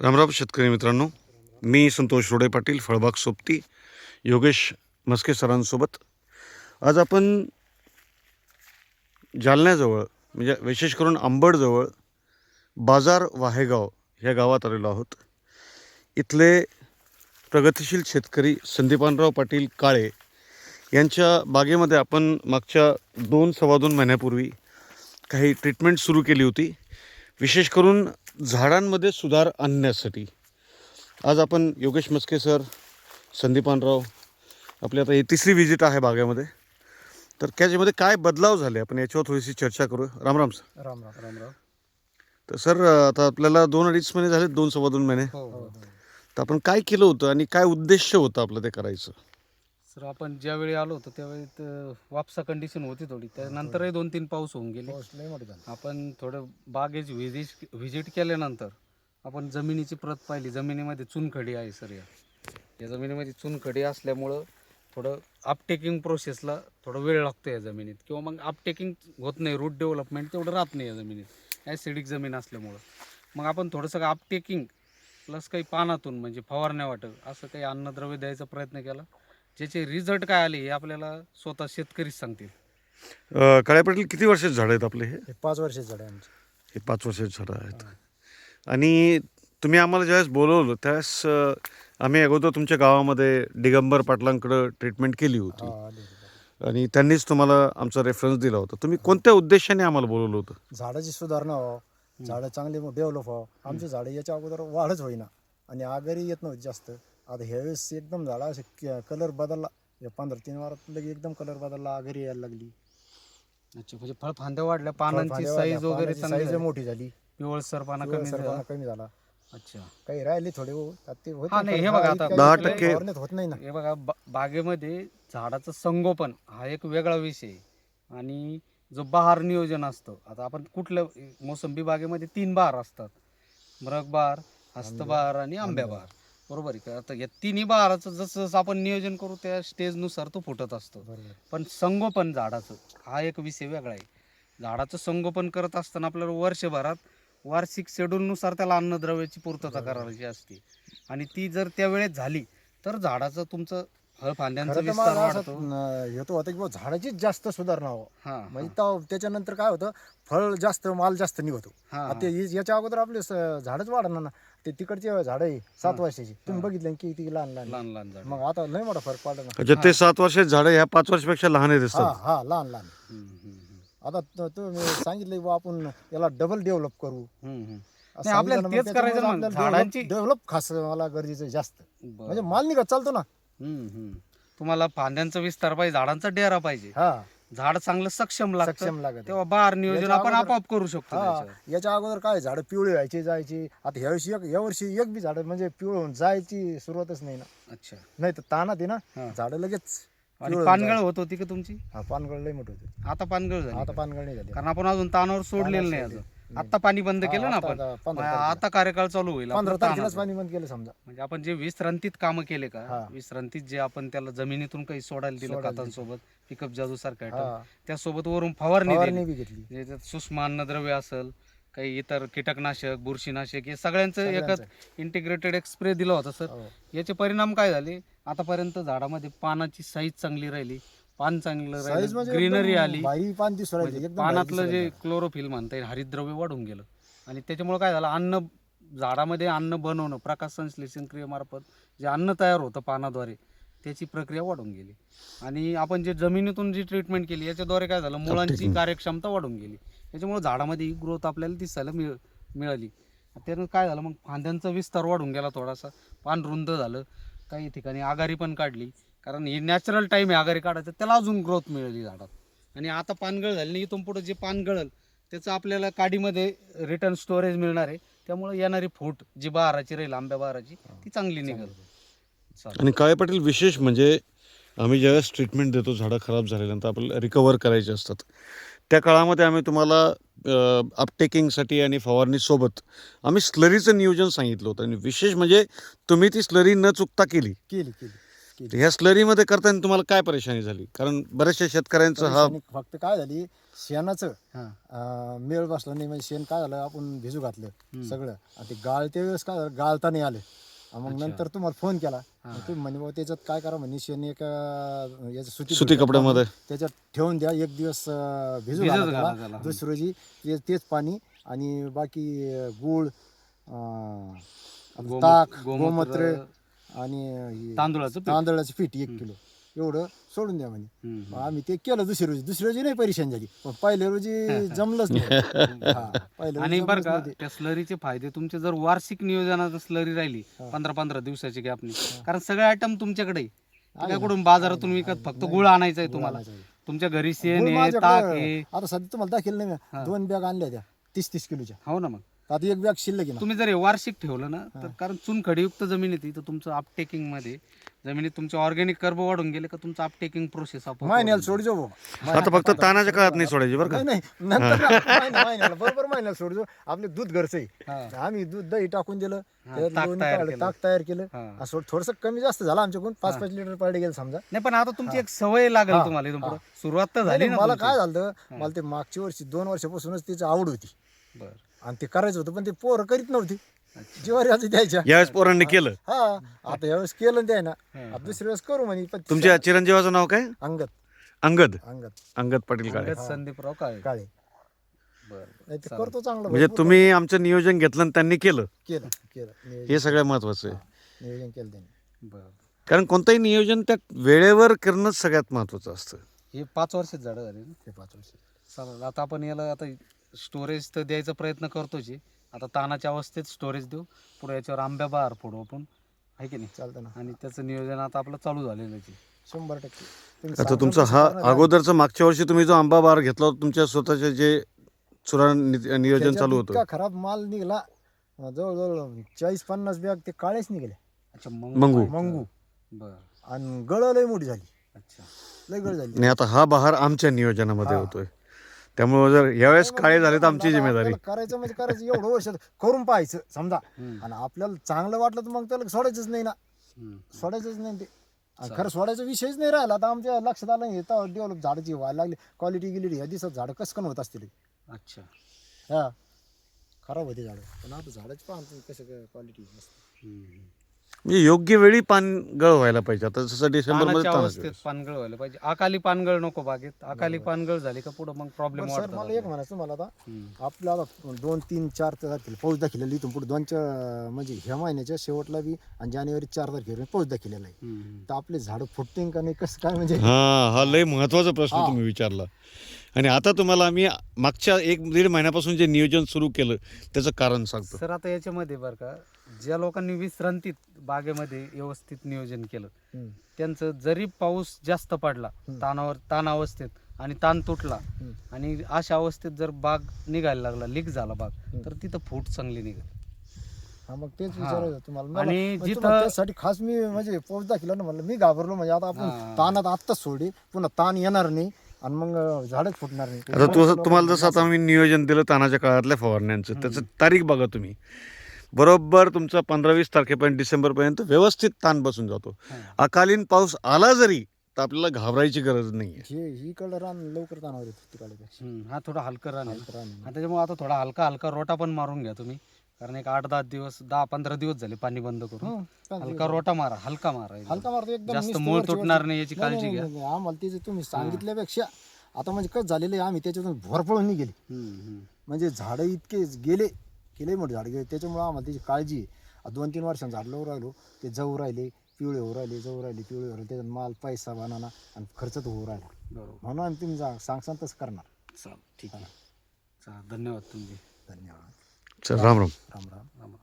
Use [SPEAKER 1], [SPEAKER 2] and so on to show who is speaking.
[SPEAKER 1] रामराम शेतकरी मित्रांनो मी संतोष रोडे पाटील फळबाग सोबती योगेश मस्के सरांसोबत. आज आपण जालन्याजवळ म्हणजे विशेष करून आंबडजवळ बाजार वाहेगाव ह्या गावात आलेलो आहोत. इथले प्रगतिशील शेतकरी संदीपानराव पाटील काळे यांच्या बागेमध्ये आपण मागच्या दोन सव्वा दोन महिन्यापूर्वी काही ट्रीटमेंट सुरू केली होती. विशेष करून झाडांमध्ये सुधार आणण्यासाठी. आज आपण योगेश मस्के सर संदीपानराव आपली आता ही तिसरी व्हिजिट आहे बागेमध्ये. तर त्याच्यामध्ये काय बदलाव झाले? आपण याच्यावर थोडीशी चर्चा करू राम राम सर.
[SPEAKER 2] राम राम राम राम.
[SPEAKER 1] तर सर आता आपल्याला दोन अडीच महिने झाले दोन सव्वा दोन महिने.
[SPEAKER 2] हो हो.
[SPEAKER 1] तर आपण काय केलं होतं आणि काय उद्देश होतं आपलं ते करायचं?
[SPEAKER 2] सर आपण ज्यावेळी आलो होतो त्यावेळी त- वापसा कंडिशन होती थोडी. त्यानंतरही दोन तीन पाऊस होऊन गेले. आपण थोडं बागेची व्हिजिट व्हिजिट केल्यानंतर आपण जमिनीची प्रत पाहिली. जमिनीमध्ये चुनखडी आहे सर या. या जमिनीमध्ये चुनखडी असल्यामुळं थोडं अपटेकिंग प्रोसेसला थोडा वेळ लागतो या जमिनीत. किंवा मग अपटेकिंग होत नाही रूट डेव्हलपमेंट तेवढं राहत नाही या जमिनीत. ॲसिडिक जमीन असल्यामुळं. मग आपण थोडंसं अपटेकिंग प्लस काही पानातून म्हणजे फवारण्या वाटत असं काही अन्नद्रव्य द्यायचा प्रयत्न केला? ज्याचे रिझल्ट काय आले हे आपल्याला स्वतः शेतकरीच सांगतील.
[SPEAKER 1] अं, काळे पाटील किती वर्षाचे झाड आहेत आपले हे?
[SPEAKER 3] हे पाच वर्षाचे झाड आहे आमचे.
[SPEAKER 1] हे पाच वर्षाचे झाडं आहेत. आणि तुम्ही आम्हाला ज्यावेळेस बोलवलं त्यावेळेस अं, आम्ही अगोदर तुमच्या गावामध्ये दिगंबर पाटलांकडं ट्रीटमेंट केली होती.
[SPEAKER 3] हा आले होते.
[SPEAKER 1] आणि त्यांनीच तुम्हाला आमचा रेफरन्स दिला होता. तुम्ही कोणत्या उद्देशाने आम्हाला बोलवलं होतं?
[SPEAKER 3] झाडाची सुधारणा व्हावं झाडं चांगले डेव्हलप व्हावं. आमची झाडं याच्या अगोदर वाढच होईना आणि आगरी येत नव्हती जास्त. आता ह्यावेळेस एकदम झाडा असे कलर बदलला या पंधरा तीन वारात लगे एकदम कलर बदलला आगरी यायला लागली
[SPEAKER 2] अच्छा म्हणजे फळफांद्या वाढल्या पानांची
[SPEAKER 3] फळफांद्या
[SPEAKER 2] साईज
[SPEAKER 3] वाढल्या,
[SPEAKER 2] वगैरे
[SPEAKER 3] पानाची
[SPEAKER 2] चांगली झाली.
[SPEAKER 3] मोठी झाली
[SPEAKER 2] पिवळसर पाना कमी
[SPEAKER 3] पिवळसरपणा
[SPEAKER 2] झाला
[SPEAKER 3] कमी झाला
[SPEAKER 2] अच्छा
[SPEAKER 3] काही राहिले थोडे हो आता ते होते
[SPEAKER 2] हा, नाही,
[SPEAKER 3] पण
[SPEAKER 2] हे बघा
[SPEAKER 3] हा
[SPEAKER 2] आता
[SPEAKER 3] इतक्या-
[SPEAKER 1] दहा
[SPEAKER 3] इतक्या
[SPEAKER 1] टक्के-
[SPEAKER 3] फवारण्यात होत नाही ना
[SPEAKER 2] हे बघा बा- बागेमध्ये झाडाचं संगोपन हा एक वेगळा विषय आहे. आणि जो बहार नियोजन असतं आता आपण कुठल्या मोसंबी बागेमध्ये तीन बहार असतात मृग बहार हस्तबहार आणि आंब्या बहार बरोबर आहे. का आता या तिन्ही बहाराचं जसं जसं आपण नियोजन करू त्या स्टेजनुसार तो फुटत असतो.
[SPEAKER 3] बरोबर
[SPEAKER 2] पण संगोपन झाडाचं हा एक विषय वेगळा आहे. झाडाचं संगोपन करत असताना आपल्याला वर्षभरात वार्षिक शेड्यूलनुसार त्याला अन्नद्रव्याची पूर्तता करायची असते. आणि ती जर त्या वेळेत झाली तर झाडाचं तुमचं फळफांद्यांचा
[SPEAKER 3] खरं तर
[SPEAKER 2] विस्तार
[SPEAKER 3] मला
[SPEAKER 2] वाढतो.
[SPEAKER 3] असं न- हेतू होतं की बुवा झाडाचीच जास्त सुधारणा व्हावं
[SPEAKER 2] हा
[SPEAKER 3] म्हणजे तेव्हा- त्याच्यानंतर काय होतं फळ जास्त माल जास्त निघतो.
[SPEAKER 2] हा,
[SPEAKER 3] आता हि- याच्या अगोदर आपले स- झाडच वाढणार ना. ते तिकडचे झाड आहे सात वर्षाची. तुम्ही बघितले ना किती लहान लहान
[SPEAKER 2] लहान लहान झाड.
[SPEAKER 3] मग आता लय मोठा फरक पडला ना.
[SPEAKER 1] अच्छा ते सात वर्षाचे झाडं ह्या पाच वर्षापेक्षा लहान आहेत
[SPEAKER 3] हा
[SPEAKER 1] दिसतात.
[SPEAKER 3] हा लहान लहान आता त- तुम्ही सांगितलं की बुवा आपण याला डबल डेव्हलप करू.
[SPEAKER 2] नाही, आपल्याला तेच करायचं ना मग. झाडांची-
[SPEAKER 3] डेव्हलप खास मला गरजेचं आहे जास्त.
[SPEAKER 2] बरं.
[SPEAKER 3] म्हणजे माल निघत चालतो ना.
[SPEAKER 2] हम्म, हम्म. तुम्हाला फांद्यांचा विस्तार पाहिजे झाडांचा डेरा पाहिजे.
[SPEAKER 3] हा.
[SPEAKER 2] झाड चांगलं सक्षम लागतं
[SPEAKER 3] सक्षम लागत
[SPEAKER 2] तेव्हा बार नियोजन
[SPEAKER 3] याच्या
[SPEAKER 2] आपण
[SPEAKER 3] अगोदर-
[SPEAKER 2] आपोआप करू शकतो
[SPEAKER 3] हा
[SPEAKER 2] त्याच्यावर.
[SPEAKER 3] याच्या अगोदर काय झाड पिवळे व्हायचे जायचे आता ह्या वर्षी एक या वर्षी एक बी झाड म्हणजे पिवळ होऊन जायची सुरुवातच नाही ना
[SPEAKER 2] अच्छा
[SPEAKER 3] नाही तर तानात आहे
[SPEAKER 2] हा.
[SPEAKER 3] ना झाड लगेच
[SPEAKER 2] आणि पानगळ
[SPEAKER 3] जायचं.
[SPEAKER 2] होत होती का तुमची
[SPEAKER 3] हा पानगळ लय मोठे होते
[SPEAKER 2] आता पानगळ झाली
[SPEAKER 3] आता
[SPEAKER 2] का?
[SPEAKER 3] पानगळ नाही झाले
[SPEAKER 2] कारण आपण अजून तानावर सोडलेलं नाही. अजून आता पाणी बंद केलं ना आपण
[SPEAKER 3] आता
[SPEAKER 2] मग कार्यकाळ चालू होईल आपलं तानाचं.
[SPEAKER 3] पाणी बंद केलं समजा
[SPEAKER 2] म्हणजे आपण जे विश्रांतीत कामं केले का
[SPEAKER 3] हा.
[SPEAKER 2] विश्रांतीत जे आपण त्याला जमिनीतून काही सोडायला दिलं
[SPEAKER 3] सोडायला दिलं.
[SPEAKER 2] पिकअप जादू सारखं
[SPEAKER 3] हा
[SPEAKER 2] त्यासोबत वरून फवारणी दिली
[SPEAKER 3] फवारणी बी घेतली
[SPEAKER 2] म्हणजे त्यात सूक्ष्म अन्नद्रव्य असेल काही इतर कीटकनाशक बुरशीनाशक हे सगळ्यांचं
[SPEAKER 3] सगळ्यांचं.
[SPEAKER 2] एकच इंटिग्रेटेड एक स्प्रे दिला होता सर
[SPEAKER 3] हो.
[SPEAKER 2] याचे परिणाम काय झाले आतापर्यंत झाडामध्ये पानाची साईज चांगली राहिली पान चांगलं राहिलं
[SPEAKER 3] म्हणजे
[SPEAKER 2] ग्रीनरी
[SPEAKER 3] एकदम
[SPEAKER 2] आली.
[SPEAKER 3] भारी पान दिसू राहिले
[SPEAKER 2] म्हणजे
[SPEAKER 3] एकदम भारी
[SPEAKER 2] पानातलं
[SPEAKER 3] दिसू
[SPEAKER 2] जे
[SPEAKER 3] राहिले.
[SPEAKER 2] क्लोरोफिल म्हणता येईल हरितद्रव्य वाढून गेलं. आणि त्याच्यामुळे काय झालं अन्न झाडामध्ये अन्न बनवणं प्रकाश संश्लेषण क्रियेमार्फत जे अन्न तयार होतं पानाद्वारे त्याची प्रक्रिया वाढून गेली. आणि आपण जे जमिनीतून जी ट्रीटमेंट केली याच्याद्वारे काय झालं मुळांची कार्यक्षमता वाढून गेली. त्याच्यामुळे झाडामध्ये ही ग्रोथ आपल्याला दिसायला मिळ मिळाली. त्यानं काय झालं मग फांद्यांचा विस्तार वाढून गेला थोडासा. पान रुंद झालं काही ठिकाणी आघारी पण काढली. कारण ही नॅचरल टाईम आहे आघारी काढायचं त्याला अजून ग्रोथ मिळाली झाडात. आणि आता पानगळ झाली नाही इथून पुढे जे पान गळल त्याचं आपल्याला काडीमध्ये रिटर्न स्टोरेज मिळणार आहे. त्यामुळे येणारी फूट जी बहाराची राहील आंब्या बहाराची ती चांगली निघेल.
[SPEAKER 1] आणि काळे पाटील विशेष म्हणजे आम्ही ज्यावेळेस ट्रीटमेंट देतो झाडं खराब झाल्यानंतर आपल्याला रिकवर करायचे असतात. त्या काळामध्ये आम्ही तुम्हाला अपटेकिंगसाठी आणि फवारणीसोबत आम्ही स्लरीचं नियोजन सांगितलं होतं. आणि विशेष म्हणजे तुम्ही ती स्लरी न चुकता केली.
[SPEAKER 3] केली केली. केली
[SPEAKER 1] ह्या स्लरीमध्ये करताना तुम्हाला काय परेशानी झाली? कारण बऱ्याचशा शेतकऱ्यांचं हा
[SPEAKER 3] फक्त काय झाली? शेणाचं
[SPEAKER 2] हा.
[SPEAKER 3] अं, मेळ बसला नाही म्हणजे शेण काय झालं? आपण भिजू घातलं. सगळं. आणि ते गाळत्या वेळेस काय झालं? गाळता नाही आलं. आणि मग. नंतर तुम्हाला फोन केला. मग तुम्ही म्हणे बाबा त्याच्यात काय करा? म्हणे शेण एका सुती
[SPEAKER 1] सुती कपड्यामध्ये.
[SPEAKER 3] त्याच्यात ठेवून द्या. एक दिवस अं, भिजू घाला त्याला. दुसऱ्या रोजी ते- तेच पाणी आणि बाकी अं, गूळ अं,
[SPEAKER 2] गोमूत्र-
[SPEAKER 3] ताक
[SPEAKER 2] गोमूत्र
[SPEAKER 3] आणि हे
[SPEAKER 2] तांदूळाचं पीठ.
[SPEAKER 3] तांदळाचं पीठ एक किलो. एवढं सोडून द्या म्हणे.
[SPEAKER 2] हम्म,
[SPEAKER 3] मग आम्ही ते केलं दुसऱ्या रोजी. दुसऱ्या रोजी नाही परेशान झाली. पण पहिल्या रोजी जमलंच नाही. हा, पहिल्या रोजी
[SPEAKER 2] आणि बरं
[SPEAKER 3] जमलंच
[SPEAKER 2] का
[SPEAKER 3] नाही ते.
[SPEAKER 2] त्या स्लरीचे फायदे तुमचे जर वार्षिक नियोजनात स्लरी राहिली. पंधरा पंधरा दिवसाची गॅपनी कारण सगळे आयटम तुमच्याकडे. आहे.
[SPEAKER 3] आहे
[SPEAKER 2] काय
[SPEAKER 3] ना.
[SPEAKER 2] कुठून बाजारातून विकत फक्त गुळ आणायचा आहे तुम्हाला. तुमच्या घरी शेण
[SPEAKER 3] गुळ
[SPEAKER 2] आहे
[SPEAKER 3] माझ्याकडं-
[SPEAKER 2] ताक आहे.
[SPEAKER 3] आता सध्या तुम्हाला दाखल नाही. दोन बॅग आणल्या त्या तीस तीस किलोच्या.
[SPEAKER 2] हो ना मग.
[SPEAKER 3] आता एक बॅग शिल्लक आहे ना
[SPEAKER 2] तुम्ही जर हे वार्षिक ठेवलं ना तर कारण चुनखडीयुक्त जमीन येते तर तुमचं अपटेकिंगमध्ये जमिनीत तुमचे ऑर्गॅनिक कर्ब वाढून गेले का तुमचं अपटेकिंग प्रोसेस
[SPEAKER 3] महिन्याला सोडजो भाऊ.
[SPEAKER 1] आता फक्त तानाच्या काळात नाही सोडायची बरं का
[SPEAKER 3] नाही नाही नंतर ना, महिन्या- महिन्याला बरोबर महिन्याला सोडजो आपले दूध घरचं आहे
[SPEAKER 2] हा.
[SPEAKER 3] आम्ही दूध दही टाकून दिलं
[SPEAKER 2] हा,
[SPEAKER 3] त्यात
[SPEAKER 2] ताक
[SPEAKER 3] लोणी
[SPEAKER 2] तयार
[SPEAKER 3] काढलं,
[SPEAKER 2] केलं.
[SPEAKER 3] ताक तयार केलं. असं थोडस कमी जास्त झालं आमच्याकडून पाच पाच लिटर पर डे गेलं समजा
[SPEAKER 2] नाही पण आता तुमची एक सवय लागेल
[SPEAKER 3] हा,
[SPEAKER 2] तुम्हाला इथून. पुढं. सुरुवात तर
[SPEAKER 3] नाही,
[SPEAKER 2] झाली
[SPEAKER 3] नाही,
[SPEAKER 2] ना
[SPEAKER 3] मला
[SPEAKER 2] तुमची.
[SPEAKER 3] काय झालं मला ते मागच्या वर्षी दोन वर्षापासूनच तिची आवड होती
[SPEAKER 2] बरं.
[SPEAKER 3] आणि ते करायचं होतं पण ते पोरं करीत नव्हती. जीवारी आता द्यायच्या
[SPEAKER 1] यावेळेस पोरांनी केलं?
[SPEAKER 3] हा आता यावेळेस केलं ते ना
[SPEAKER 2] हा,
[SPEAKER 3] आता दुसऱ्या वेळेस करू म्हणे पण
[SPEAKER 1] तुमच्या चिरंजीवाचं नाव काय?
[SPEAKER 3] अंगत
[SPEAKER 1] अंगद.
[SPEAKER 3] अंगत
[SPEAKER 1] अंगद पाटील काळे.
[SPEAKER 2] अंगद संदीपराव काळे.
[SPEAKER 3] काळे.
[SPEAKER 2] बरं
[SPEAKER 3] नाही ते करतो चांगलं
[SPEAKER 1] म्हणजे
[SPEAKER 3] भरपूर
[SPEAKER 1] तुम्ही आमचं नियोजन घेतलं आणि त्यांनी केलं?
[SPEAKER 3] केलं केलं. नियोजन.
[SPEAKER 1] हे सगळ्यात महत्वाचं आहे.
[SPEAKER 3] नियोजन केलं त्यांनी.
[SPEAKER 2] बरं.
[SPEAKER 1] कारण कोणतंही नियोजन त्या वेळेवर करणंच सगळ्यात महत्वाचं असतं.
[SPEAKER 2] हे पाच वर्षात झाडं झाली ना?
[SPEAKER 3] ते पाच वर्ष
[SPEAKER 2] चालेल आता आपण याला आता स्टोरेज तर द्यायचा प्रयत्न करतोच आहे. आता तानाच्या अवस्थेत स्टोरेज देऊ. पुढे याच्यावर आंब्या बहार फोडू आपण. आहे की नाही?
[SPEAKER 3] चालतं ना.
[SPEAKER 2] आणि त्याचं नियोजन आता आपलं चालू झालेलं आहे
[SPEAKER 3] शंभर टक्के. तुम्ही
[SPEAKER 1] आता तुमचा
[SPEAKER 3] तसं
[SPEAKER 1] हा
[SPEAKER 3] करणार आहे.
[SPEAKER 1] अगोदरचं मागच्या वर्षी तुम्ही जो आंबा बार घेतला होता तुमच्या स्वतःचे जे चुरा नि- नियोजन
[SPEAKER 3] त्याच्यात
[SPEAKER 1] चालू
[SPEAKER 3] इतका
[SPEAKER 1] होतं
[SPEAKER 3] खराब माल निघाला. अं, जवळजवळ चाळीस पन्नास बॅग ते काळेच निघाले.
[SPEAKER 2] अच्छा मग.
[SPEAKER 1] मंगू.
[SPEAKER 3] मंगू.
[SPEAKER 2] बरं.
[SPEAKER 3] आणि गळ लय मोठी झाली.
[SPEAKER 2] अच्छा.
[SPEAKER 3] लय गळ झाली.
[SPEAKER 1] आणि आता हा बहार आमच्या नियोजनामध्ये
[SPEAKER 3] हा.
[SPEAKER 1] होतोय. त्यामुळे जर यावेळेस काळे झाले तर आमची जिम्मेदारी.
[SPEAKER 3] आपल्याला करायचं म्हणजे करायचं एवढं वर्ष करून पाहायचं समजा.
[SPEAKER 2] हम्म,
[SPEAKER 3] आणि आपल्याला चांगलं वाटलं तर मग त्याला सोडायचंच नाही ना.
[SPEAKER 2] हम्म.
[SPEAKER 3] सोडायचंच नाही ते. आणि खरं सोडायचा विषयच नाही राहिला. आता आमच्या लक्षात आलं नाही डेव्हलप झाडाची व्हायला लागली क्वालिटी गेली या दिवसात झाडं कसं कन होत असतील?
[SPEAKER 2] अच्छा.
[SPEAKER 3] हा. खराब होते झाडं. पण आता झाडाची पाहा तुम्ही कसं क्वालिटी
[SPEAKER 2] हम्म.
[SPEAKER 1] म्हणजे योग्य वेळी पानगळ व्हायला पाहिजे. आता जसं डिसेंबरमध्ये
[SPEAKER 2] पानाच्या
[SPEAKER 1] तानाचं
[SPEAKER 2] अवस्थेत पानगळ व्हायला पाहिजे. अकाली पानगळ नको बागेत. अकाली पानगळ झाली का पुढे मग प्रॉब्लेम
[SPEAKER 3] सर मला एक म्हणायचं तुम्हाला आता आपल्या आता दोन तीन चार तारखेला पाऊस दाखिलेला इथून पुढे. दोनच्या म्हणजे ह्या महिन्याच्या शेवटला बी आणि जानेवारी चार तारखेला पाऊस दाखिलेला आहे. तर आपले झाडं फुटतील का नाही कसं काय म्हणजे?
[SPEAKER 1] हा हा लय महत्त्वाचा प्रश्न. तुम्ही विचारला. आणि आता तुम्हाला आम्ही मागच्या एक दीड महिन्यापासून जे नियोजन सुरू केलं त्याचं कारण सांगतो
[SPEAKER 2] सर आता याच्यामध्ये बरं का ज्या लोकांनी विश्रांतीत बागेमध्ये व्यवस्थित नियोजन केलं. त्यांचं जरी पाऊस जास्त पडला. तानावर ताण अवस्थेत आणि ताण तुटला. आणि अशा अवस्थेत जर बाग निघायला लागला लीक झाला बाग. तर तिथं फूट चांगली निघेल
[SPEAKER 3] हा मग तेच. विचारायचं तुम्हाला
[SPEAKER 2] आणि
[SPEAKER 3] म्हणजे
[SPEAKER 2] जिथं-
[SPEAKER 3] त्यासाठी खास मी म्हणजे पाऊस दाखिला ना म्हणलं मी घाबरलो म्हणजे आता आपण. ताणात आत्ताच सोडली पुन्हा ताण येणार नाही आणि मग झाडच फुटणार नाही.
[SPEAKER 1] आता तू तुम्हाला जसं आता आम्ही नियोजन दिलं तानाच्या काळातल्या फवारण्यांचं त्याचं तारीख बघा तुम्ही. बरोबर तुमचा पंधरा वीस तारखेपर्यंत डिसेंबरपर्यंत व्यवस्थित ताण बसून जातो. अकालीन पाऊस आला जरी तर आपल्याला घाबरायची गरज नाही
[SPEAKER 3] हे ही रान लवकर ताणावर येतो तिकडे.
[SPEAKER 2] हम्म. हा थोडा हलका राहणार
[SPEAKER 3] रान
[SPEAKER 2] आणि त्याच्यामुळे आता थोडा हलका हलका रोटा पण मारून घ्या तुम्ही. कारण एक आठ दहा दिवस दहा पंधरा दिवस झाले पाणी बंद करून.
[SPEAKER 3] हं.
[SPEAKER 2] हलका रोटा मारा हलका मारा.
[SPEAKER 3] हलका मारतो एकदम
[SPEAKER 2] जास्त मूळ
[SPEAKER 3] वरची-
[SPEAKER 2] तुटणार. नाही याची काळजी घ्या.
[SPEAKER 3] नाही, आम्हाला त्याचे तुम्ही सांगितल्यापेक्षा आता म्हणजे कसं झालेलं आहे आम्ही त्याच्यातून भरपळून गेले
[SPEAKER 2] हम्म, हम्म.
[SPEAKER 3] म्हणजे झाडं इतके गेले गेले मोठे झाड गेले. त्याच्यामुळे आम्हाला त्याची काळजी आहे. आता दोन तीन वर्षांनी झाड लावून राहिलो ते जवळ राहिले पिवळे होऊ राहिले जवळ राहिले पिवळे होऊ राहिले. त्याच्यात माल पैसा बनाना आणि खर्च तर होऊ राहिला.
[SPEAKER 2] बरोबर.
[SPEAKER 3] म्हणून आम्ही तुम्ही जा- सांगसान तसं करणार.
[SPEAKER 2] चाल ठीक आहे. चाल धन्यवाद तुमचे.
[SPEAKER 3] धन्यवाद.
[SPEAKER 1] राम
[SPEAKER 3] राम राम
[SPEAKER 2] राम राम.